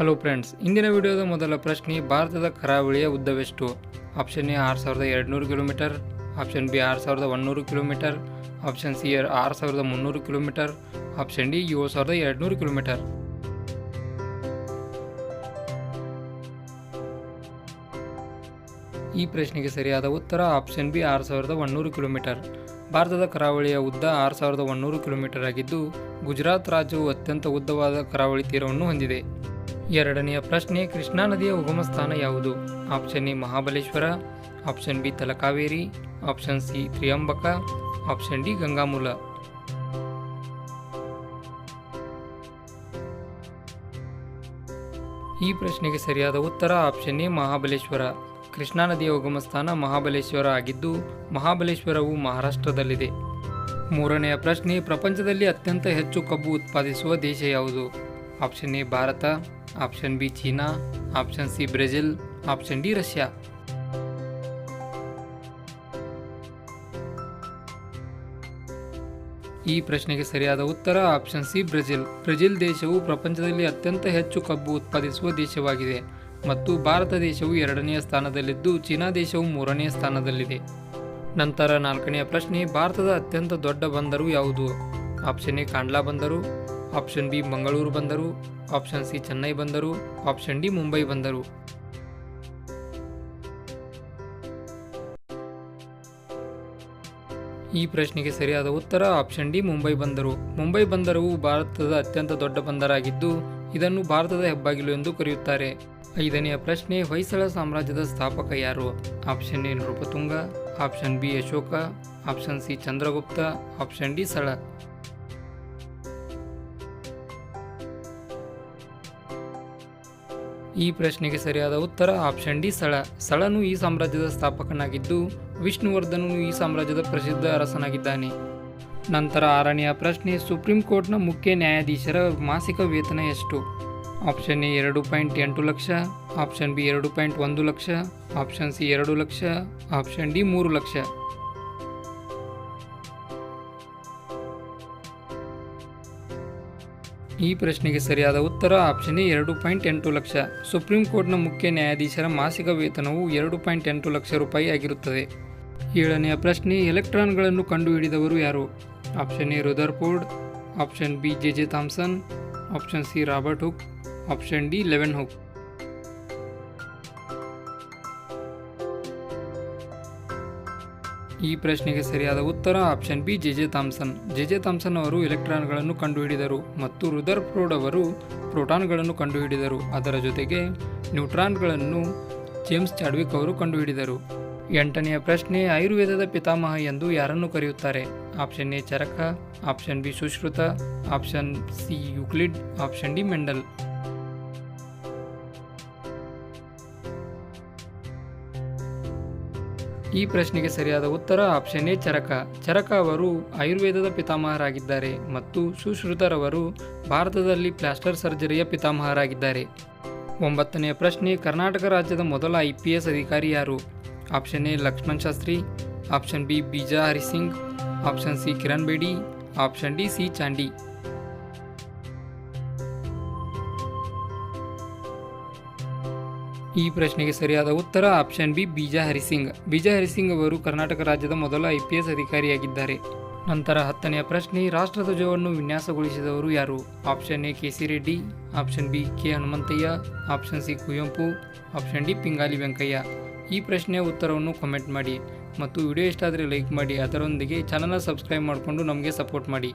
Hello friends ಇಂದಿನ ವಿಡಿಯೋದ ಮೊದಲ ಪ್ರಶ್ನೆ ಭಾರತದ ಕರಾವಳಿಯ ಉದ್ದವೆಷ್ಟು? ಆಪ್ಷನ್ ಎ ಆರು ಸಾವಿರದ ಎರಡುನೂರು ಕಿಲೋಮೀಟರ್ ಆಪ್ಷನ್ ಬಿ ಆರು ಸಾವಿರದ ಒಂದುನೂರು ಕಿಲೋಮೀಟರ್ ಆಪ್ಷನ್ ಸಿ ಆರು ಸಾವಿರದ ಮುನ್ನೂರು ಕಿಲೋಮೀಟರ್ ಆಪ್ಷನ್ ಡಿ ಏಳು ಸಾವಿರದ ಎರಡುನೂರು ಕಿಲೋಮೀಟರ್. ಈ ಪ್ರಶ್ನೆಗೆ ಸರಿಯಾದ ಉತ್ತರ ಆಪ್ಷನ್ ಬಿ ಆರು ಸಾವಿರದ ಒನ್ನೂರು ಕಿಲೋಮೀಟರ್. ಭಾರತದ ಕರಾವಳಿಯ ಉದ್ದ ಆರು ಸಾವಿರದ ಒಂದುನೂರು ಕಿಲೋಮೀಟರ್ ಆಗಿದ್ದು, ಗುಜರಾತ್ ರಾಜ್ಯವು ಅತ್ಯಂತ ಉದ್ದವಾದ ಕರಾವಳಿ ತೀರವನ್ನು ಹೊಂದಿದೆ. ಎರಡನೆಯ ಪ್ರಶ್ನೆ, ಕೃಷ್ಣಾ ನದಿಯ ಉಗಮ ಸ್ಥಾನ ಯಾವುದು? Option A, Mahabaleshwar, option B, Talakaveri, option C, Tryambaka, option D, Gangamoola. ಈ ಪ್ರಶ್ನೆಗೆ ಸರಿಯಾದ ಉತ್ತರ ಆಪ್ಷನ್ ಎ, ಮಹಾಬಲೇಶ್ವರ. ಕೃಷ್ಣಾ ನದಿಯ ಉಗಮ ಸ್ಥಾನ ಮಹಾಬಲೇಶ್ವರ ಆಗಿದ್ದು, ಮಹಾಬಲೇಶ್ವರವು ಮಹಾರಾಷ್ಟ್ರದಲ್ಲಿದೆ. ಮೂರನೆಯ ಪ್ರಶ್ನೆ, ಪ್ರಪಂಚದಲ್ಲಿ ಅತ್ಯಂತ ಹೆಚ್ಚು ಕಬ್ಬು ಉತ್ಪಾದಿಸುವ ದೇಶ ಯಾವುದು? Option A, Bharat option B China, option C Brazil option D Russia. ಈ ಪ್ರಶ್ನೆಗೆ ಸರಿಯಾದ ಉತ್ತರ ಆಪ್ಷನ್ ಸಿ ಬ್ರೆಜಿಲ್. ಬ್ರೆಜಿಲ್ ದೇಶವು ಪ್ರಪಂಚದಲ್ಲಿ ಅತ್ಯಂತ ಹೆಚ್ಚು ಕಬ್ಬು ಉತ್ಪಾದಿಸುವ ದೇಶವಾಗಿದೆ ಮತ್ತು ಭಾರತ ದೇಶವು ಎರಡನೆಯ ಸ್ಥಾನದಲ್ಲಿದ್ದು ಚೀನಾ ದೇಶವು ಮೂರನೆಯ ಸ್ಥಾನದಲ್ಲಿದೆ. ನಂತರ ನಾಲ್ಕನೆಯ ಪ್ರಶ್ನೆ, ಭಾರತದ ಅತ್ಯಂತ ದೊಡ್ಡ ಬಂದರು ಯಾವುದು? ಆಪ್ಷನ್ ಎ, ಕಾಂಡ್ಲಾ ಬಂದರು. ಆಪ್ಷನ್ ಬಿ ಮಂಗಳೂರು ಬಂದರು ಆಪ್ಷನ್ ಸಿ ಚೆನ್ನೈ ಬಂದರು ಆಪ್ಷನ್ ಡಿ ಮುಂಬೈ ಬಂದರು ಈ ಪ್ರಶ್ನೆಗೆ ಸರಿಯಾದ ಉತ್ತರ ಆಪ್ಷನ್ ಡಿ ಮುಂಬೈ ಬಂದರು ಮುಂಬೈ ಬಂದರವು ಭಾರತದ ಅತ್ಯಂತ ದೊಡ್ಡ ಬಂದರಾಗಿದ್ದು, ಇದನ್ನು ಭಾರತದ ಹೆಬ್ಬಾಗಿಲು ಎಂದು ಕರೆಯುತ್ತಾರೆ. ಐದನೆಯ ಪ್ರಶ್ನೆ, ಹೊಯ್ಸಳ ಸಾಮ್ರಾಜ್ಯದ ಸ್ಥಾಪಕ ಯಾರು? Option A, Nripatunga. Option B Ashoka. Option C Chandragupta. Option D Sala ಈ ಪ್ರಶ್ನೆಗೆ ಸರಿಯಾದ ಉತ್ತರ ಆಪ್ಷನ್ ಡಿ, ಸಳ. ಸಳನು ಈ ಸಾಮ್ರಾಜ್ಯದ ಸ್ಥಾಪಕನಾಗಿದ್ದು, ವಿಷ್ಣುವರ್ಧನನು ಈ ಸಾಮ್ರಾಜ್ಯದ ಪ್ರಸಿದ್ಧ ಅರಸನಾಗಿದ್ದಾನೆ. ನಂತರ ಆರನೆಯ ಪ್ರಶ್ನೆ, ಸುಪ್ರೀಂ ಕೋರ್ಟ್ನ ಮುಖ್ಯ ನ್ಯಾಯಾಧೀಶರ ಮಾಸಿಕ ವೇತನ ಎಷ್ಟು? ಆಪ್ಷನ್ ಎ, ಎರಡು ಪಾಯಿಂಟ್ ಎಂಟು ಲಕ್ಷ. ಆಪ್ಷನ್ ಬಿ, ಎರಡು ಪಾಯಿಂಟ್ ಒಂದು ಲಕ್ಷ. ಆಪ್ಷನ್ ಸಿ, ಎರಡು ಲಕ್ಷ. ಆಪ್ಷನ್ ಡಿ, ಮೂರು ಲಕ್ಷ. ಈ ಪ್ರಶ್ನೆಗೆ ಸರಿಯಾದ ಉತ್ತರ ಆಪ್ಷನ್ ಎರಡು ಪಾಯಿಂಟ್ ಎಂಟು ಲಕ್ಷ. ಸುಪ್ರೀಂ ಕೋರ್ಟ್ನ ಮುಖ್ಯ ನ್ಯಾಯಾಧೀಶರ ಮಾಸಿಕ ವೇತನವು ಎರಡು ಪಾಯಿಂಟ್ ಎಂಟು ಲಕ್ಷ ರೂಪಾಯಿ ಆಗಿರುತ್ತದೆ. ಏಳನೆಯ ಪ್ರಶ್ನೆ, ಎಲೆಕ್ಟ್ರಾನ್ಗಳನ್ನು ಕಂಡುಹಿಡಿದವರು ಯಾರು? Option A Rutherford option B J J Thomson option C Robert Hooke option D Leeuwenhoek ಈ ಪ್ರಶ್ನೆಗೆ ಸರಿಯಾದ ಉತ್ತರ option B J J Thomson. J J Thomson ಅವರು ಎಲೆಕ್ಟ್ರಾನ್ಗಳನ್ನು ಕಂಡುಹಿಡಿದರು ಮತ್ತು ರುದರ್ಫೋರ್ಡ್ ಅವರು ಪ್ರೋಟಾನ್ಗಳನ್ನು ಕಂಡುಹಿಡಿದರು. ಅದರ ಜೊತೆಗೆ ನ್ಯೂಟ್ರಾನ್ಗಳನ್ನು ಜೇಮ್ಸ್ ಚಾಡ್ವಿಕ್ ಅವರು ಕಂಡುಹಿಡಿದರು. ಎಂಟನೆಯ ಪ್ರಶ್ನೆ ಆಯುರ್ವೇದದ ಪಿತಾಮಹ ಎಂದು ಯಾರನ್ನು ಕರೆಯುತ್ತಾರೆ? Option A Charaka, option B Sushruta, option C Euclid, option D Mendel. ಈ ಪ್ರಶ್ನೆಗೆ ಸರಿಯಾದ ಉತ್ತರ ಆಪ್ಷನ್ ಎ ಚರಕ. ಚರಕ ಅವರು ಆಯುರ್ವೇದದ ಪಿತಾಮಹರಾಗಿದ್ದಾರೆ ಮತ್ತು ಸುಶ್ರುತರವರು ಭಾರತದಲ್ಲಿ ಪ್ಲಾಸ್ಟರ್ ಸರ್ಜರಿಯ ಪಿತಾಮಹರಾಗಿದ್ದಾರೆ. ಒಂಬತ್ತನೆಯ ಪ್ರಶ್ನೆ, ಕರ್ನಾಟಕ ರಾಜ್ಯದ ಮೊದಲ ಐ ಪಿ ಎಸ್ ಅಧಿಕಾರಿ ಯಾರು? Option A, Lakshman Shastri. Option B, Bija Harisingh. Option C, Kiran Bedi. Option D, C, Chandy. ಈ ಪ್ರಶ್ನೆಗೆ ಸರಿಯಾದ ಉತ್ತರ ಆಪ್ಷನ್ ಬಿ ಬೀಜಾ ಹರಿಸಿಂಗ್. ಬೀಜಾ ಹರಿಸಿಂಗ್ ಅವರು ಕರ್ನಾಟಕ ರಾಜ್ಯದ ಮೊದಲ ಐ ಪಿ ಎಸ್ ಅಧಿಕಾರಿಯಾಗಿದ್ದಾರೆ. ನಂತರ ಹತ್ತನೆಯ ಪ್ರಶ್ನೆ ರಾಷ್ಟ್ರಧ್ವಜವನ್ನು ವಿನ್ಯಾಸಗೊಳಿಸಿದವರು ಯಾರು? Option A K C Reddy, option B K Hanumanthaiah, option C Kuvempu, option D Pingali Venkayya. ಈ ಪ್ರಶ್ನೆಯ ಉತ್ತರವನ್ನು ಕಮೆಂಟ್ ಮಾಡಿ. ಮತ್ತು ವಿಡಿಯೋ ಇಷ್ಟ ಆದರೆ ಲೈಕ್ ಮಾಡಿ. ಅದರೊಂದಿಗೆ ಚಾನಲ್ನ ಸಬ್ಸ್ಕ್ರೈಬ್ ಮಾಡಿಕೊಂಡು ನಮಗೆ ಸಪೋರ್ಟ್ ಮಾಡಿ.